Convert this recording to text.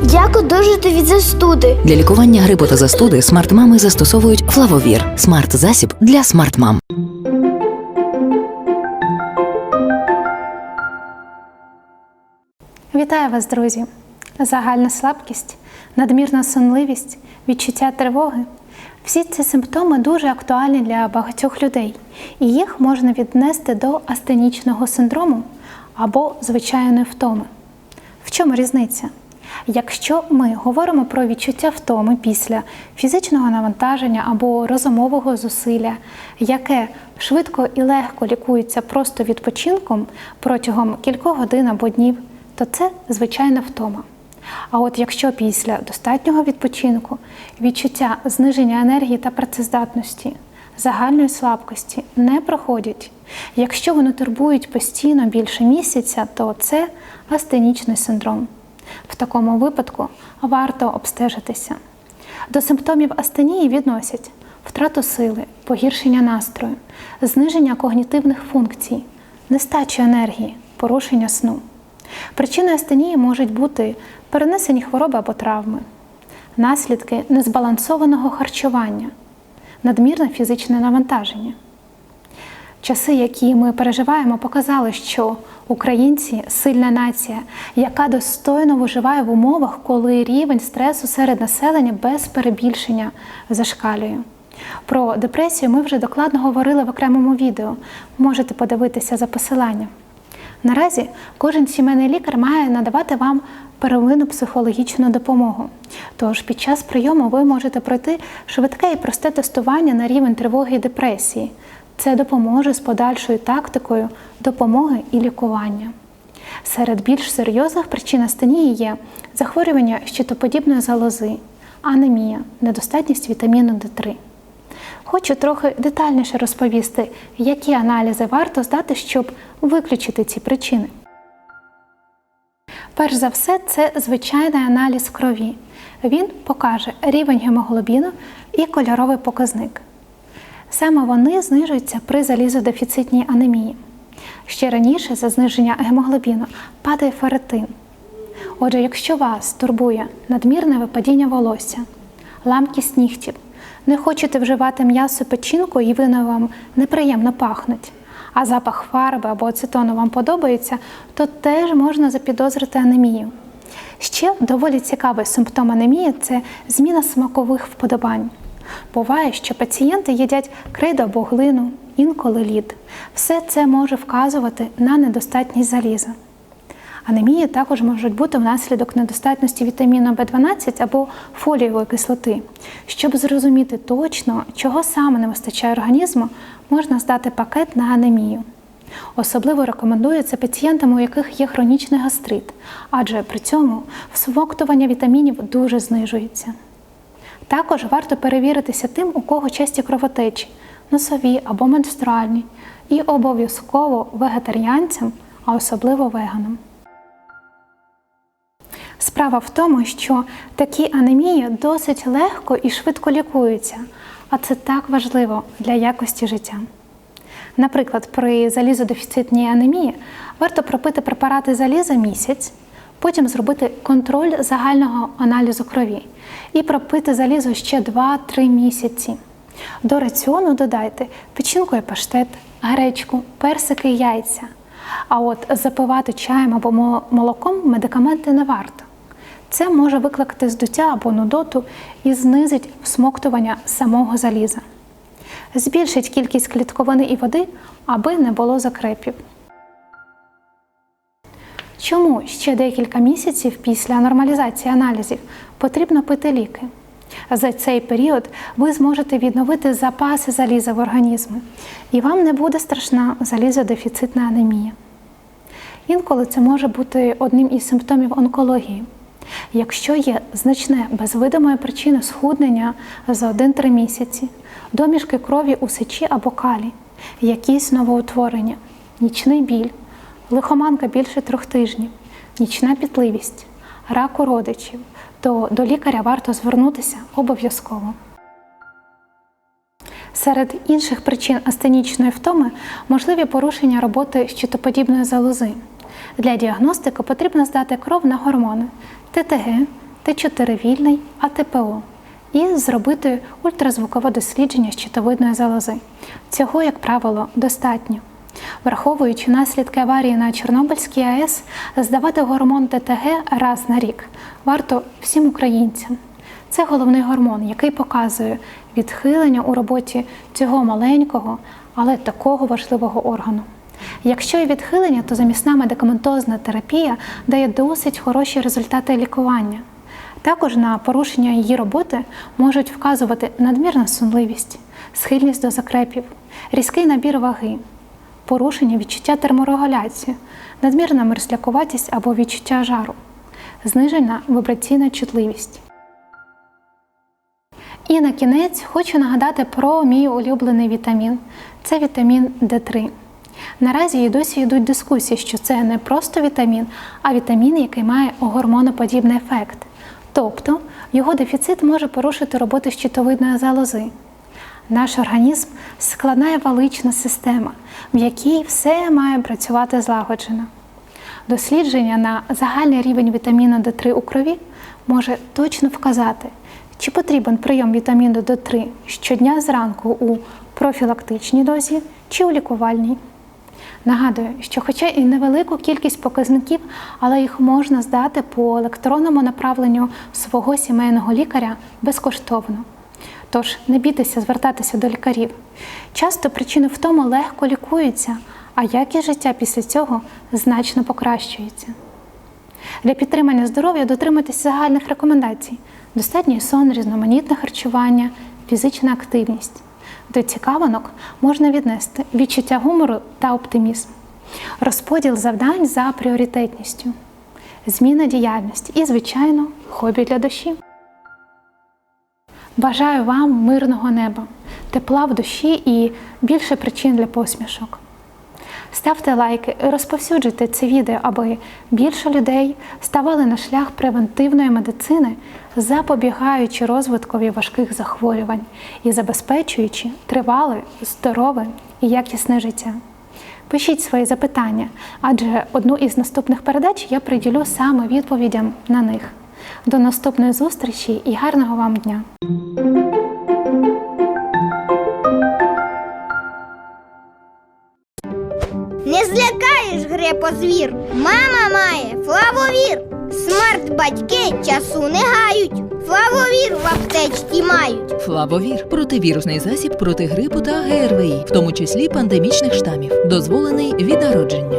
Як одужати від застуди? Для лікування грипу та застуди смарт-мами застосовують флавовір смарт-засіб для смарт-мам. Вітаю вас, друзі! Загальна слабкість, надмірна сонливість, відчуття тривоги. Всі ці симптоми дуже актуальні для багатьох людей, і їх можна віднести до астенічного синдрому або звичайної втоми. В чому різниця? Якщо ми говоримо про відчуття втоми після фізичного навантаження або розумового зусилля, яке швидко і легко лікується просто відпочинком протягом кількох годин або днів, то це звичайна втома. А от якщо після достатнього відпочинку відчуття зниження енергії та працездатності, загальної слабкості не проходять, якщо вони турбують постійно більше місяця, то це астенічний синдром. В такому випадку варто обстежитися. До симптомів астенії відносять втрату сили, погіршення настрою, зниження когнітивних функцій, нестачу енергії, порушення сну. Причиною астенії можуть бути перенесені хвороби або травми, наслідки незбалансованого харчування, надмірне фізичне навантаження. Часи, які ми переживаємо, показали, що українці сильна нація, яка достойно виживає в умовах, коли рівень стресу серед населення без перебільшення зашкалює. Про депресію ми вже докладно говорили в окремому відео. Можете подивитися за посиланням. Наразі кожен сімейний лікар має надавати вам первинну психологічну допомогу. Тож під час прийому ви можете пройти швидке і просте тестування на рівень тривоги і депресії. Це допоможе з подальшою тактикою допомоги і лікування. Серед більш серйозних причин астенії є захворювання щитоподібної залози, анемія, недостатність вітаміну Д3. Хочу трохи детальніше розповісти, які аналізи варто здати, щоб виключити ці причини. Перш за все, це звичайний аналіз крові. Він покаже рівень гемоглобіну і кольоровий показник. Саме вони знижуються при залізодефіцитній анемії. Ще раніше за зниження гемоглобіну падає ферритин. Отже, якщо вас турбує надмірне випадіння волосся, ламкість нігтів, не хочете вживати м'ясо печінку і вони вам неприємно пахнуть, а запах фарби або ацетону вам подобається, то теж можна запідозрити анемію. Ще доволі цікавий симптом анемії це зміна смакових вподобань. Буває, що пацієнти їдять крейду або глину, інколи лід. Все це може вказувати на недостатність заліза. Анемії також можуть бути внаслідок недостатності вітаміну В12 або фолієвої кислоти. Щоб зрозуміти точно, чого саме не вистачає організму, можна здати пакет на анемію. Особливо рекомендується пацієнтам, у яких є хронічний гастрит, адже при цьому всмоктування вітамінів дуже знижується. Також варто перевіритися тим, у кого часті кровотечі, носові або менструальні, і обов'язково вегетаріанцям, а особливо веганам. Справа в тому, що такі анемії досить легко і швидко лікуються, а це так важливо для якості життя. Наприклад, при залізодефіцитній анемії варто пропити препарати заліза місяць, потім зробити контроль загального аналізу крові і пропити залізо ще 2-3 місяці. До раціону додайте печінку і паштет, гречку, персики і яйця. А от запивати чаєм або молоком медикаменти не варто. Це може викликати здуття або нудоту і знизить всмоктування самого заліза. Збільшить кількість клітковини і води, аби не було закрепів. Чому ще декілька місяців після нормалізації аналізів потрібно пити ліки? За цей період ви зможете відновити запаси заліза в організмі, і вам не буде страшна залізодефіцитна анемія. Інколи це може бути одним із симптомів онкології. Якщо є значне без видимої причини схуднення за 1-3 місяці, домішки крові у сечі або калі, якісь новоутворення, нічний біль, лихоманка більше трьох тижнів, нічна пітливість, рак у родичів, то до лікаря варто звернутися обов'язково. Серед інших причин астенічної втоми можливі порушення роботи щитоподібної залози. Для діагностики потрібно здати кров на гормони ТТГ, Т4 вільний, АТПО і зробити ультразвукове дослідження щитовидної залози. Цього, як правило, достатньо. Враховуючи наслідки аварії на Чорнобильській АЕС, здавати гормон ТТГ раз на рік варто всім українцям. Це головний гормон, який показує відхилення у роботі цього маленького, але такого важливого органу. Якщо є відхилення, то замісна медикаментозна терапія дає досить хороші результати лікування. Також на порушення її роботи можуть вказувати надмірна сонливість, схильність до закрепів, різкий набір ваги, порушення відчуття терморегуляції, надмірна мерзлякуватість або відчуття жару, знижена вібраційна чутливість. І на кінець хочу нагадати про мій улюблений вітамін це вітамін Д3. Наразі і досі йдуть дискусії, що це не просто вітамін, а вітамін, який має гормоноподібний ефект. Тобто його дефіцит може порушити роботу щитовидної залози. Наш організм складна валична система, в якій все має працювати злагоджено. Дослідження на загальний рівень вітаміну Д3 у крові може точно вказати, чи потрібен прийом вітаміну Д3 щодня зранку у профілактичній дозі чи у лікувальній. Нагадую, що хоча і невелику кількість показників, але їх можна здати по електронному направленню свого сімейного лікаря безкоштовно. Тож не бійтеся звертатися до лікарів. Часто причини втому легко лікуються, а якість життя після цього значно покращується. Для підтримання здоров'я дотримуйтесь загальних рекомендацій: достатній сон, різноманітне харчування, фізична активність. До цікавинок можна віднести відчуття гумору та оптимізм, розподіл завдань за пріоритетністю, зміна діяльності і, звичайно, хобі для душі. Бажаю вам мирного неба, тепла в душі і більше причин для посмішок. Ставте лайки і розповсюджуйте це відео, аби більше людей ставали на шлях превентивної медицини, запобігаючи розвиткові важких захворювань і забезпечуючи тривале, здорове і якісне життя. Пишіть свої запитання, адже одну із наступних передач я приділю саме відповідям на них. До наступної зустрічі і гарного вам дня! Не злякаєш грепозвір. Мама має флавовір. Смарт батьки часу не гають. Флавовір в аптечці мають. Флавовір противірусний засіб проти грипу та ГРВІ, в тому числі пандемічних штамів, дозволений від народження.